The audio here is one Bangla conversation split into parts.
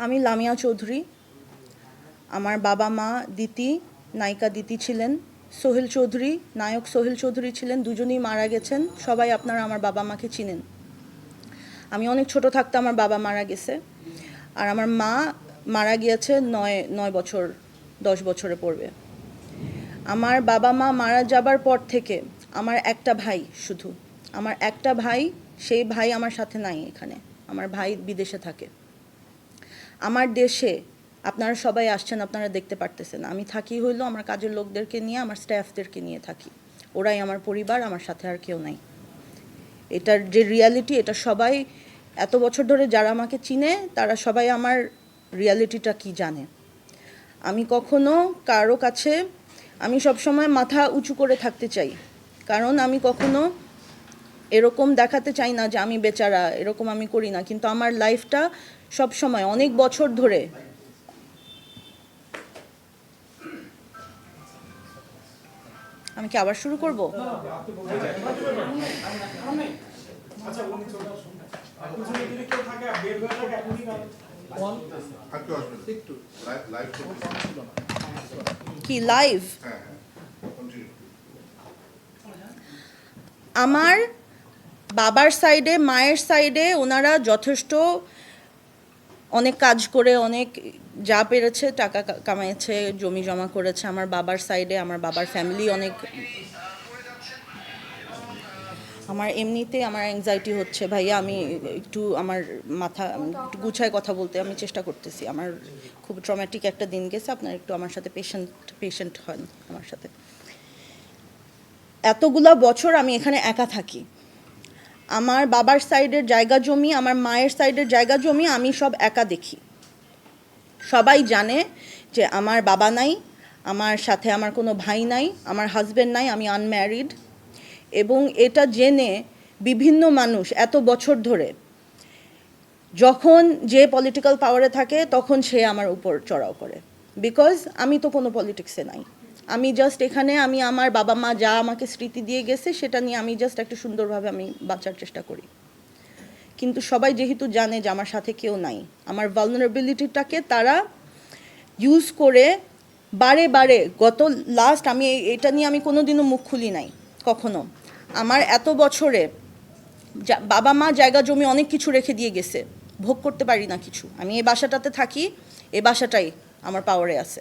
আমি লামিয়া চৌধুরী। আমার বাবা মা দিতি, নায়িকা দিতি ছিলেন। সোহেল চৌধুরী, নায়ক সোহেল চৌধুরী ছিলেন। দুজনেই মারা গেছেন। সবাই আপনারা আমার বাবা মাকে চিনেন। আমি অনেক ছোট থাকতে আমার বাবা মারা গেছে। আর আমার মা মারা গিয়েছে নয় নয় বছর, দশ বছরে পড়বে। আমার বাবা মা মারা যাবার পর থেকে আমার একটা ভাই শুধু। আমার একটা ভাই, সেই ভাই আমার সাথে নাই এখানে। আমার ভাই বিদেশে থাকে। আমার দেশে আপনারা সবাই আসছেন, আপনারা দেখতে পারতেছেন। আমি থাকি হইল আমার কাজের লোকদেরকে নিয়ে, আমার স্টাফদেরকে নিয়ে থাকি। ওরাই আমার পরিবার, আমার সাথে আর কেউ নাই। এটার যে রিয়ালিটি এটা সবাই এত বছর ধরে যারা আমাকে চিনে, তারা সবাই আমার রিয়ালিটিটা কি জানে? আমি কখনো কারও কাছে, আমি সবসময় মাথা উঁচু করে থাকতে চাই। কারণ আমি কখনো এরকম দেখাতে চাই না যে আমি বেচারা এরকম আমি করি না। কিন্তু আমার লাইফটা সব সময় অনেক বছর ধরে। আমি কি আবার শুরু করব? কি লাইভ হ্যাঁ হ্যাঁ আমার বাবার সাইডে, মায়ের সাইডে ওনারা যথেষ্ট অনেক কাজ করে, অনেক যা পেরেছে, টাকা কামাইছে, জমি জমা করেছে। আমার বাবার সাইডে, আমার বাবার ফ্যামিলি অনেক আমার এমনিতে আমার অ্যাংজাইটি হচ্ছে। ভাইয়া, আমি একটু আমার মাথা, একটু গুছায় কথা বলতে আমি চেষ্টা করতেছি। আমার খুব ট্রমেটিক একটা দিন গেছে। আপনার একটু আমার সাথে পেশেন্ট পেশেন্ট হন আমার সাথে। এতগুলা বছর আমি এখানে একা থাকি। আমার বাবার সাইডের জায়গা জমি, আমার মায়ের সাইডের জায়গা জমি আমি সব একা দেখি। সবাই জানে যে আমার বাবা নাই, আমার সাথে আমার কোনো ভাই নাই, আমার হাজব্যান্ড নাই, আমি আনম্যারিড এবং এটা জেনে বিভিন্ন মানুষ এত বছর ধরে যখন যে পলিটিক্যাল পাওয়ারে থাকে, তখন সে আমার উপর চড়াও করে। বিকজ আমি তো কোনো পলিটিক্সে নাই। আমি জাস্ট এখানে আমি আমার বাবা মা যা আমাকে স্মৃতি দিয়ে গেছে, সেটা নিয়ে আমি জাস্ট একটা সুন্দরভাবে আমি বাঁচার চেষ্টা করি। কিন্তু সবাই যেহেতু জানে যে আমার সাথে কেউ নাই, আমার ভালনারেবিলিটিটাকে তারা ইউজ করে বারে বারে গত লাস্ট আমি এটা নিয়ে আমি কোনোদিনও মুখ খুলি নাই, কখনো। আমার এত বছরে বাবা মা জায়গা জমি অনেক কিছু রেখে দিয়ে গেছে, ভোগ করতে পারি না কিছু। আমি এই বাসাটাতে থাকি, এই বাসাটাই আমার পাওয়ারে আছে।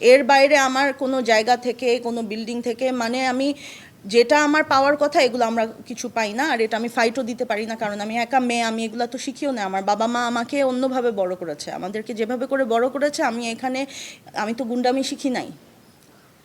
এর বাইরে আমার কোনো জায়গা থেকে, কোনো বিল্ডিং থেকে মানে আমি যেটা আমার পাওয়ার কথা, এগুলো আমরা কিছু পাই না, আর এটা আমি ফাইটও দিতে পারি না, কারণ আমি একা মেয়ে, আমি এগুলো তো শিখিও না। আমার বাবা মা আমাকে অন্যভাবে বড় করেছে। আমাদেরকে যেভাবে করে বড় করেছে, আমি এখানে, আমি তো গুন্ডামি শিখি নাই।